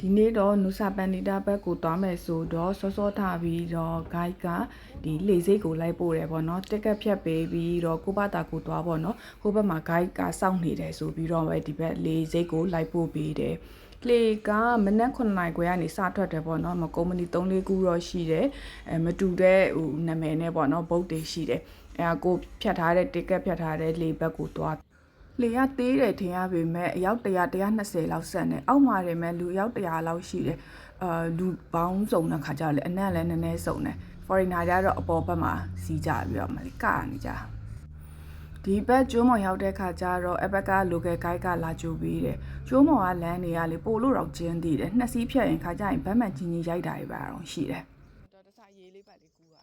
ဒီနေ့တော့နုစာပန်နီတာဘက်ကိုသွားမယ်ဆိုတော့စောစောထားပြီးတော့ guide ကဒီလေစိတ်ကိုလိုက်ပို့တယ်ပေါ့နော်တက်ကက်ဖြတ်ပေးပြီးတော့ကိုဘတာကိုသွားပေါ့နော်ဟိုဘက်မှာ guide ကစောင့်နေတယ်ဆိုပြီးတော့ပဲဒီဘက်လေစိတ်ကိုလိုက်ပို့ပေးတယ်လေကမနက်9နာရီခွဲကနေစထွက်တယ်ပေါ့နော်မကုမ္ပဏီ3လေးခုတော့ရှိတယ်အဲမတူတဲ့ဟိုနာမည်နဲ့ပေါ့နော်ဘုတ်တွေရှိတယ်အဲကိုဖြတ်ထားတဲ့ ticket ဖြတ်ထားတဲ့လေဘက်ကိုသွား လေကသေးတယ်ထင်ရပေမဲ့အယောက်100 120လောက်ဆက်နေအောက်မှာတွေမဲ့လူအယောက်100လောက်ရှိတယ်အာလူပေါင်းစုံတဲ့ခါကျတော့လေအနက်လည်းနည်းနည်းစုံတယ် foreigner တွေကတော့အပေါ်ဘက်မှာစီးကြပြီးတော့မလေးကနေကြဒီဘက်ကျွန်းမောင်ရောက်တဲ့ခါကျတော့အဘက်က local guide ကလာကြိုပေးတယ်ကျွန်းမောင်ကလမ်းတွေကလေပို့လို့တော့ကျင်းသေးတယ်နှစ်စီးဖြတ်ရင်ခါကျရင်ဗတ်မှန်ချင်းချင်းရိုက်တာတွေပါတော့ရှိတယ် တော်တဆရေးလေးပတ်လေးကူอ่ะ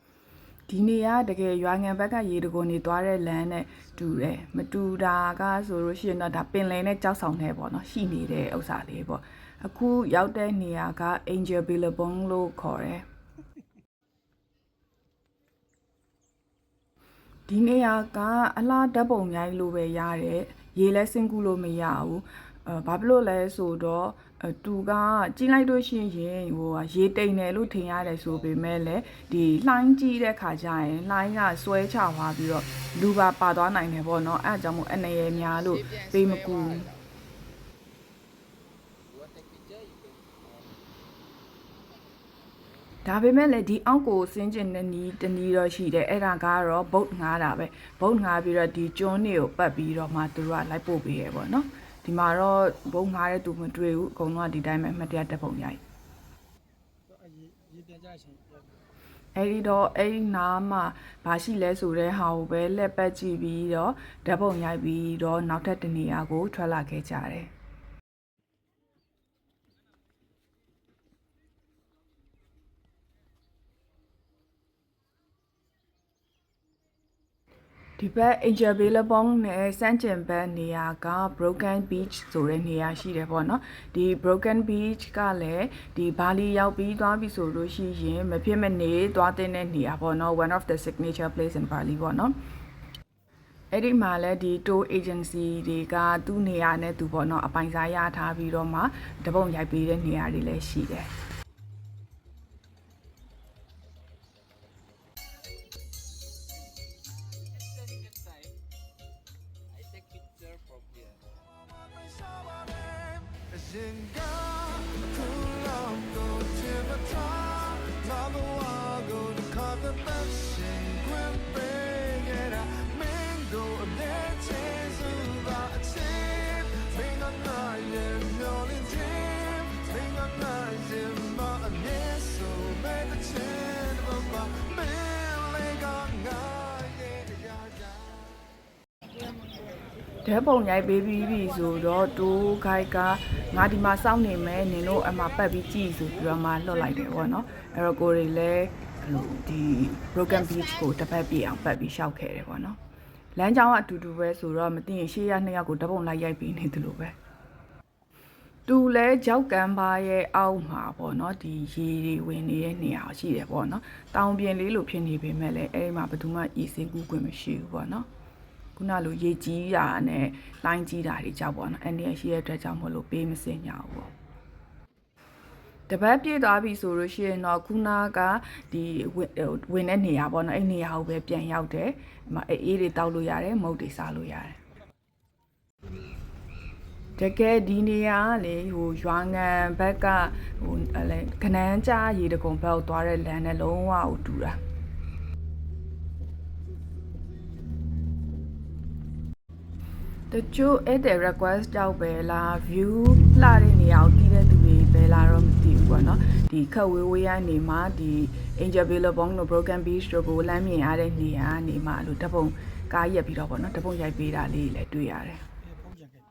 ဒီနေရတကယ်ရွာငံဘက်ကရေတကုံနေသွားတဲ့လမ်းနဲ့တူတယ်မတူတာကဆိုလို့ရှိရင်တော့ဒါပင်လယ်နဲ့ကြောက်ဆောင်နေပေါ့နော်ရှိနေတဲ့ဥစ္စာလေးပေါ့အခုရောက်တဲ့နေရာက Angel Billabong လို့ခေါ်တယ်ဒီနေရာကအလားဓာတ်ပုံရိုင်းလို့ပဲရတယ်ရေလဲစင်ကူလို့မရဘူးအဲဘာဖြစ်လို့လဲဆိုတော့အဲ သူကကြီးလိုက်လို့ရှိရင်ဟိုကရေတိမ်တယ်လို့ထင်ရတယ်ဆိုပေမဲ့လည်းဒီလှိုင်းကြီးတဲ့ခါကျရင်လှိုင်းကဆွဲချသွားပြီးတော့လူပါပါသွားနိုင်တယ်ပေါ့နော်အဲအကြောင့်မို့အနေရများလို့ပေးမကူဘူးဒါပေမဲ့လည်းဒီအောက်ကိုဆင်းကျင်တဲ့နီးတနီးတော့ရှိတယ်အဲ့ဒါကတော့ဘုတ်ငားတာပဲဘုတ်ငားပြီးတော့ဒီကျွန်းတွေကိုပတ်ပြီးတော့မှသူတို့ကလိုက်ပို့ပေးရပေါ့နော် ဒီမှာတော့ဘုတ်ငားတဲ့သူမတွေ့ဘူးအကုန်လုံးကဒီတိုင်းပဲမှတ်တရတက်ပုံရိုက်တော့အရေးရေးပြန်ကြချင်းပြန်အဲ့ဒီတော့အဲ့ဒီနားမှာဘာရှိလဲဆိုတဲ့ဟာကိုပဲလက်ပတ်ကြည့်ပြီးတော့ဓာတ်ပုံရိုက်ပြီးတော့နောက်ထပ်တနေရာကိုထွက်လာခဲ့ကြတယ် ဒီဘက် Angel Billabong နဲ့စမ်းကျင်ဘက်နေရာက Broken Beach ဆိုတဲ့နေရာရှိတယ်ပေါ့နော်ဒီ Broken Beach ကလည်းဒီဘာလီရောက်ပြီးသွားပြီဆိုလို့ရှိရင်မဖြစ်မနေသွားတဲ့နေရာပေါ့နော် one of the signature place in Bali ပေါ့နော်အဲ့ဒီမှာလဲဒီ tour agency တွေကသူ့နေရာနဲ့သူပေါ့နော်အပိုင်စားရထားပြီးတော့မှတပုံရိုက်ပေးတဲ့နေရာတွေလည်းရှိတယ် ရင်က ဓာတ်ပုံရိုက်ပေးပြီးပြီဆိုတော့တိုးခိုက်ကငါဒီမှာစောင့်နေမယ်နင်တို့အမှပတ်ပြီးကြည့်ဆိုပြီးတော့မှလွတ်လိုက်တယ်ပေါ့နော်အဲ့တော့ကိုတွေလည်းအဲ့လိုဒီ broken beach ကိုတစ်ပတ်ပြည့်အောင်ပတ်ပြီးရှောက်ခဲ့တယ်ပေါ့နော်လမ်းကြောင်းကအတူတူပဲဆိုတော့မသိရင်ရှေ့ရနှစ်ယောက်ကိုဓာတ်ပုံလိုက်ရိုက်ပေးနေသလိုပဲသူလဲကြောက်ကမ်းပါရဲ့အောက်မှာပေါ့နော်ဒီရေတွေဝင်နေတဲ့နေရာရှိတယ်ပေါ့နော်တောင်ပြင်လေးလိုဖြစ်နေပေမဲ့လည်းအဲ့ဒီမှာဘယ်သူမှရေစင်းကူးခွင့်မရှိဘူးပေါ့နော် ခုနလိုရေကြီးတာနဲ့လိုင်းကြီးတာတွေကြောက်ပေါ့နော်အန်ဒီရရှိတဲ့အတွက်ကြောင့်မလို့ပေးမစင်ညာဘူးပေါ့တပတ်ပြည့်သွားပြီဆိုလို့ရှိရင်တော့ခုနကဒီဝင်ဟိုဝင်တဲ့နေရာပေါ့နော်အဲ့နေရာကိုပဲပြန်ရောက်တယ်ဒီမှာအေးအေးတွေတောက်လို့ရတယ်မုတ်တွေစားလို့ရတယ်တကယ်ဒီနေရာကလေဟိုရွာငံဘက်ကဟိုအဲ့လေခနန်းကြားရေတကုံဘက်ကိုသွားတဲ့လမ်းနဲ့လုံးဝဟိုတူတာ တချို့အဲ့တဲ့ request ကြောက်ပဲလား view လှတဲ့နေရာကိုတည်တဲ့သူတွေပဲလားတော့မသိဘူးပေါ့နော်ဒီခက်ဝေးဝေးရနေမှာဒီ Angel Billabong တို့ Broken Beach တို့ကိုလမ်းမြင်ရတဲ့နေရာကနေမှအဲ့လိုတပုံကားရက်ပြီးတော့ပေါ့နော်တပုံရိုက်ပေးတာလေးလည်းတွေ့ရတယ်အဲဖုန်းကြံခဲ့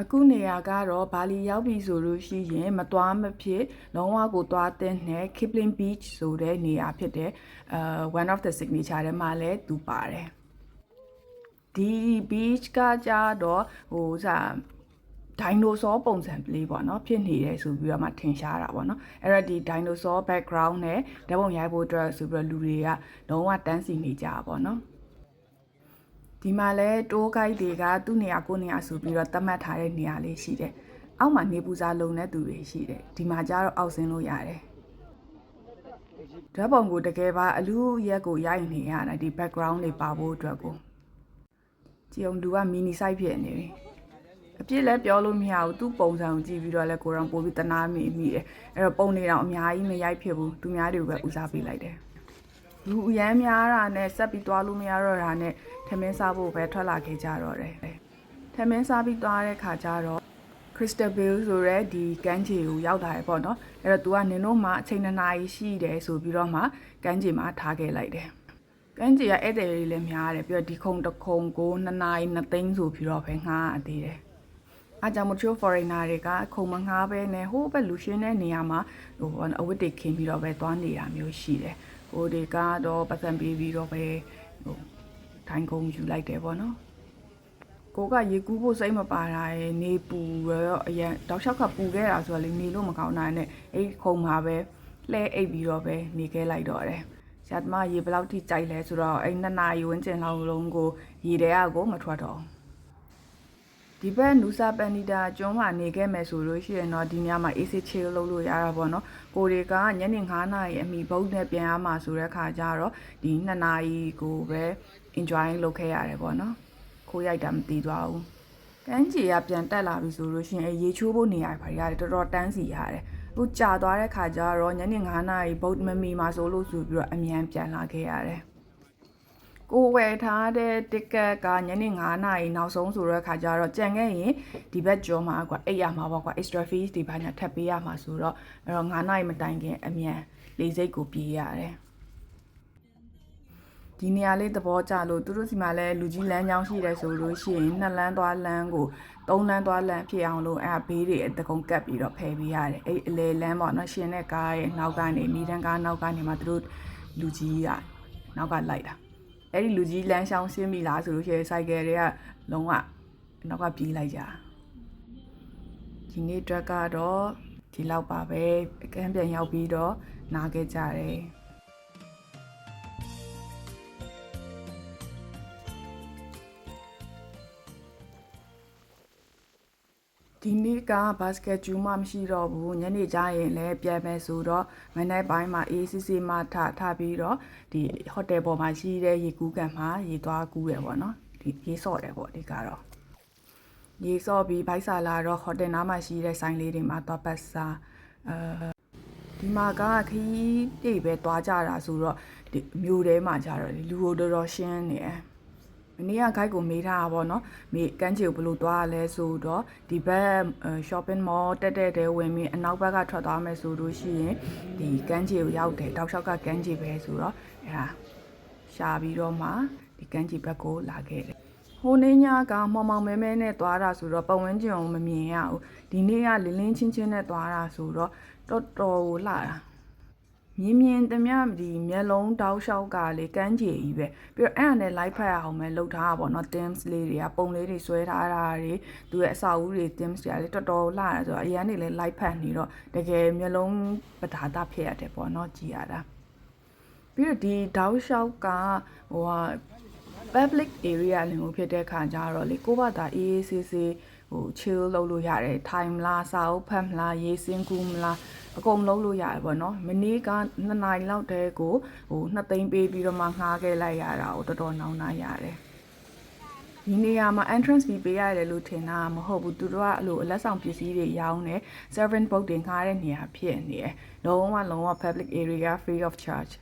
အခုနေရာကတော့ဘာလီရောက်ပြီဆိုလို့ရှိရင်မသွားမဖြစ်လုံးဝကိုသွားတဲ့နဲ့ Kipling Beach ဆိုတဲ့နေရာဖြစ်တဲ့အဲ one of the signature ထဲမှာလည်းသူပါတယ် ဒီ beach ကကြတော့ဟိုစာဒိုင်နိုဆောပုံစံလေးပေါ့နော်ဖြစ်နေတယ်ဆိုပြီးတော့မှထင်ရှားတာပေါ့နော်အဲ့တော့ဒီဒိုင်နိုဆော background နဲ့ဓာတ်ပုံရိုက်ဖို့အတွက်ဆိုပြီးတော့လူတွေကလုံးဝတန်းစီနေကြတာပေါ့နော်ဒီမှာလဲတိုးဂိုက်တွေကသူ့နေရာကိုယ့်နေရာဆိုပြီးတော့သတ်မှတ်ထားတဲ့နေရာလေးရှိတယ်အောက်မှာနေပူစားလုံတဲ့သူတွေရှိတယ်ဒီမှာကျတော့အောက်ဆင်းလို့ရတယ်ဓာတ်ပုံကိုတကယ်ပါအလူရက်ကိုရိုက်နေရတာဒီ background တွေပါဖို့အတွက်ကို ကြည်အောင်လူက mini site ဖြစ်နေပြီအပြစ်လည်းပြောလို့မရဘူးသူ့ပုံစံကိုကြည့်ပြီးတော့လည်းကိုယ်တော်ပို့ပြီးတနာမိမိတယ်အဲ့တော့ပုံနေတော့အများကြီးမရိုက်ဖြစ်ဘူးသူများတွေကိုပဲဦးစားပေးလိုက်တယ်လူအရမ်းများတာနဲ့ဆက်ပြီးသွားလို့မရတော့တာနဲ့ထမင်းစားဖို့ပဲထွက်လာခဲ့ကြတော့တယ်ထမင်းစားပြီးသွားတဲ့ခါကျတော့ Crystal Bill ဆိုရဲဒီကမ်းခြေကိုရောက်လာတယ်ပေါ့နော်အဲ့တော့ तू ကနင်တို့မှအချိန်နှစ်နာရီရှိတယ်ဆိုပြီးတော့မှကမ်းခြေမှာထားခဲ့လိုက်တယ် ကမ်းခြေကဧည့်သည်တွေလည်းများတယ်ပြီးတော့ဒီခုံတစ်ခုံကိုနှစ်နာရီနှစ်သိန်းဆိုပြီးတော့ပဲငှားအပ်သေးတယ်အားကြောင့်မချို့ foreigner တွေကခုံမငှားပဲနဲ့ဟိုးဘက်လူရှင်းတဲ့နေရာမှာဟိုအဝတ်တွေခင်းပြီးတော့ပဲသွားနေတာမျိုးရှိတယ်ဟိုတွေကတော့ပတ်စံပေးပြီးတော့ပဲဟိုထိုင်ကုန်ယူလိုက်တယ်ပေါ့နော်ကိုကရေကူးဖို့စိတ်မပါတာရယ်နေပူရောအရင်တောက်လျှောက်ကပူခဲ့တာဆိုတော့လေနေလို့မကောင်းတာနဲ့အဲ့ခုံမှာပဲလှဲအိပ်ပြီးတော့ပဲနေခဲ့လိုက်တော့တယ် ဆရာသမားရေဘယ်လောက်ထိကြိုက်လဲဆိုတော့အဲ့နှစ်နာရီဝန်းကျင်လောက်လုံးကိုရေတဲအကိုမထွက်တော့ဒီဘက်နူစာပန်နီတာကျွန်းမှာနေခဲ့မယ်ဆိုလို့ရှိရင်တော့ဒီညမှာ AC chill လုပ်လို့ရတာပေါ့နော်ကိုတွေကညနေ9နာရီအမိဘုတ်နဲ့ပြန်ရမှာဆိုတဲ့ခါကျတော့ဒီ2နာရီကိုပဲ enjoy လုပ်ခဲ့ရတယ်ပေါ့နော်ခိုးရိုက်တာမတည်သွားဘူး။ကန်းကြီးကပြန်တက်လာပြီဆိုလို့ရှိရင်အဲရေချိုးဖို့နေရာတွေရတယ်တော်တော်တန်းစီရတယ်။အ ခုကြာသွားတဲ့ခါကျတော့ညနေ9နာရီဘုတ်မမီမှာဆိုလို့ဆိုပြီးတော့အမြန်ပြန်လာခဲ့ရတယ်။ကိုဝယ်ထားတဲ့ ticket ကညနေ9နာရီနောက်ဆုံးဆိုတဲ့ခါကျတော့ကြံခဲ့ရင်ဒီဘက်ကျော်မှာကွာအိတ်ရမှာပေါ့ကွာ extra fees တွေဘာညာထပ်ပေးရမှာဆိုတော့အဲ့တော့9နာရီမတိုင်ခင်အမြန်လေးစိတ်ကိုပြေးရတယ်။ ဒီနေရာလေးသဘောကျလို့သူတို့စီမှာလည်းလူကြီးလမ်းကြောင်းရှိတယ်ဆိုလို့ရှိရင်နှစ်လမ်းသွားလမ်းကိုသုံးလမ်းသွားလမ်းဖြစ်အောင်လို့အဲဘေးတွေအတကုံကပ်ပြီးတော့ဖယ်ပေးရတယ်အဲ့အလေလမ်းပေါ့နော်ရှင်တဲ့ကားရဲ့နောက်ကနေမိတန်းကားနောက်ကနေမှသူတို့လူကြီးကနောက်ကလိုက်တာအဲ့ဒီလူကြီးလမ်းရှောင်းဆင်းပြီလားဆိုလို့ရှိရင်စိုက်ကယ်တွေကလုံးဝနောက်ကပြေးလိုက်ကြဒီနေ့အတွက်ကတော့ဒီလောက်ပါပဲအကန်းပြန်ရောက်ပြီးတော့နားခဲ့ကြတယ် ဒီနေ့ကဘတ်စကတ်ကျူးမှမရှိတော့ဘူးညနေကျရင်လည်းပြန်မယ်ဆိုတော့မနေ့ပိုင်းမှာ ACC မှာထထပြီးတော့ဒီဟိုတယ်ပေါ်မှာရှိတဲ့ရေကူးကန်မှာရေသွားကူးတယ်ပေါ့နော်ဒီရေဆော့တယ်ပေါ့ဒီကတော့ရေဆော့ပြီးဘိုက်ဆာလာတော့ဟိုတယ်နားမှာရှိတဲ့ဆိုင်လေးတွေမှာသွားပတ်စားအဲဒီမှာကခီးတိတ်ပဲသွားကြတာဆိုတော့ဒီမြို့ထဲမှာကြတော့လေလူကိုတော်တော်ရှင်းနေတယ်မ နေ့က guide ကိုမေးထားတာပေါ့နော်မေကန်းချီကိုဘယ်လိုသွားရလဲဆိုတော့ဒီဘက် shopping mall တက်တက်တဲဝင်ပြီးအနောက်ဘက်ကထွက်သွားမယ်ဆိုလို့ရှိရင်ဒီကန်းချီကိုရောက်တယ်တောက်လျှောက်ကကန်းချီပဲဆိုတော့အဲဒါရှာပြီးတော့မှဒီကန်းချီဘက်ကိုလာခဲ့တယ်ဟိုနေ့ညကမောင်မောင်မဲမဲနဲ့သွားတာဆိုတော့ပတ်ဝန်းကျင်ကိုမမြင်ရဘူးဒီနေ့ကလင်းလင်းချင်းချင်းနဲ့သွားတာဆိုတော့တော်တော်ကိုလှတာ မြင်မြင်တမျှဒီမျက်လုံးတောက်လျှောက်ကလေကန်းကြေကြီးပဲပြီးတော့အဲ့ဒါနဲ့ live ဖတ်ရအောင်ပဲလှုပ်ထားတာပေါ့နော် themes လေးတွေကပုံလေးတွေဆွဲထားတာတွေသူရဲ့အစာအုပ်တွေ themes တွေကလေတော်တော်လှတယ်ဆိုတော့အရန်တွေလည်း live ဖတ်နေတော့တကယ်မျက်လုံးပဓာတဖြစ်ရတယ်ပေါ့နော်ကြည်ရတာပြီးတော့ဒီတောက်လျှောက်ကဟိုဟာ public area လင်ကိုဖြစ်တဲ့ခါကျတော့လေကိုယ့်ဘာသာအေးအေးဆေးဆေး ဟို chill လုပ်လို့ရတယ် time လားစာအုပ်ဖတ်မလားရေးစင်းကူးမလားအကုန်လုံးလို့ရတယ်ပေါ့နော်မနေ့က2နာရီလောက်တည်းကိုဟို2သိန်းပေးပြီးတော့မှငှားခဲ့လိုက်ရတာကိုတော်တော်နောင်နာရတယ်ဒီနေရာမှာ entrance fee ပေးရတယ်လို့ထင်တာမဟုတ်ဘူးသူတို့ကအဲ့လိုအလက်ဆောင်ပစ္စည်းတွေရောင်းတယ် servant book တွေငှားတဲ့နေရာဖြစ်နေတယ်လုံးဝလုံးဝ public area free of charge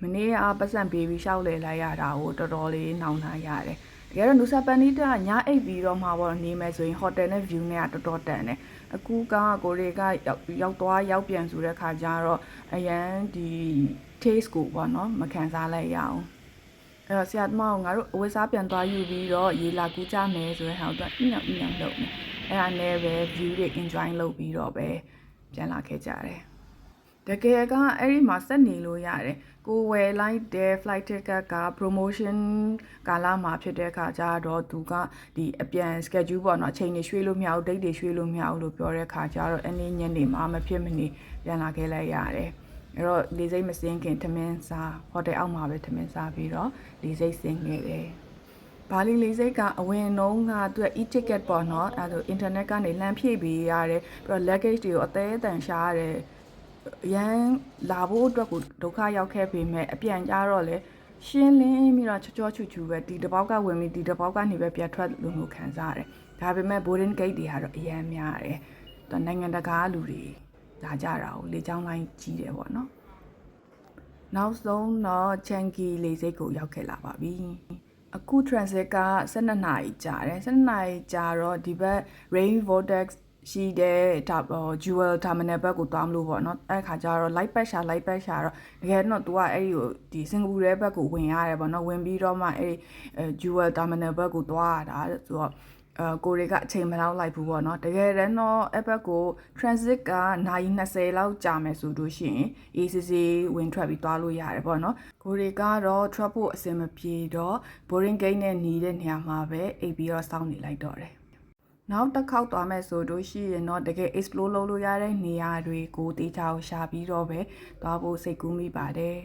မနေ့ကပတ်စံပေးပြီးရှောက်လေလိုက်ရတာကိုတော်တော်လေးနှောင်နှာရတယ် တကယ်တော့နူဆာပန်နီတာညအိပ်ပြီးတော့မှပေါ့နေမယ်ဆိုရင်ဟိုတယ်နဲ့ view နဲ့ကတော်တော်တန်တယ်အခုကကိုတွေကရောက်ရောက်သွားရောက်ပြန်ဆိုတဲ့ခါကျတော့အရန်ဒီ taste ကိုပေါ့နော်မခံစားလိုက်ရအောင်အဲ့တော့ဆရာသမားကငါတို့အဝတ်စားပြန်သွားယူပြီးတော့ရေလာကူးကြမယ်ဆိုတဲ့ဟာကိုသူကညံ့ညံ့လုပ်နေအဲ့ဒါနဲ့ပဲ view တွေ enjoy လုပ်ပြီးတော့ပဲပြန်လာခဲ့ကြတယ် တကယ်ကအဲ့ဒီမှာဆက်နေလို့ရတယ်ကိုဝယ်လိုက်တဲ့ flight ticket က promotion ကာလမှာဖြစ်တဲ့အခါကျတော့သူကဒီအပြန် schedule ပေါ့နော်အချိန်တွေရွှေ့လို့မရဘူး date တွေရွှေ့လို့မရဘူးလို့ပြောတဲ့အခါကျတော့အနည်းညနေမှာမဖြစ်မနေပြန်လာခဲ့လိုက်ရတယ်အဲ့တော့လေစိတ်မစင်းခင်ထမင်းစားဟိုတယ်အောက်မှာပဲထမင်းစားပြီးတော့လေစိတ်စင်းခဲ့တယ်ဘာလီလေးစိတ်ကအဝင်နှုံးကသူက e-ticket ပေါ့နော်အဲဒါဆို internet ကနေလမ်းဖြည့်ပေးရတယ်ပြီးတော့ luggage တွေကိုအသေးအတန်ရှာရတယ် ရန်လာဖို့အတွက်ကိုဒုက္ခရောက်ခဲ့ပေမဲ့အပြန်ကြတော့လေရှင်းလင်းပြီးတော့ချောချောချူချူပဲဒီတစ်ပေါက်ကဝင်ပြီးဒီတစ်ပေါက်ကနေပဲပြတ်ထွက်လို့မျိုးခံစားရတယ်ဒါပေမဲ့ boarding gate တွေကတော့အရန်များတယ်သူနိုင်ငံတကာလူတွေလာကြတာကိုလေချောင်းလိုင်းကြီးတယ်ပေါ့နော်နောက်ဆုံးတော့ချန်ကီလေစိတ်ကိုရောက်ခဲ့လာပါပြီအခု transit က12နာရီကြာတယ်12နာရီကြာတော့ဒီဘက် rain vortex ရှိတဲ့ဒါ jewel terminal ဘက်ကိုသွားမလို့ပေါ့နော်အဲ့ခါကျတော့ light patch ရှာ light patch ရှာတော့တကယ်တော့ तू ကအဲ့ဒီကိုဒီစင်ကာပူရဲ့ဘက်ကိုဝင်ရတယ်ပေါ့နော်ဝင်ပြီးတော့မှအဲ့ဒီ jewel terminal ဘက်ကိုသွားရတာဆိုတော့အဲကိုတွေကအချိန်မလောက်လိုက်ဘူးပေါ့နော်တကယ်တမ်းတော့အဲ့ဘက်ကို transit ကနိုင်20လောက်ကြာမယ်ဆိုလို့ရှိရင် ACC ဝင်ထွက်ပြီးသွားလို့ရတယ်ပေါ့နော်ကိုတွေကတော့ trap ဖို့အဆင်မပြေတော့ boarding gate နဲ့หนีတဲ့နေရာမှာပဲအိပ်ပြီးတော့စောင့်နေလိုက်တော့တယ် နောက်တစ်ခေါက်သွားမယ်ဆိုလို့ရှိရင်တော့တကယ် explore လုပ်လို့ရတဲ့နေရာတွေကိုတေချာကိုရှာပြီးတော့ပဲသွားဖို့စိတ်ကူးမိပါတယ်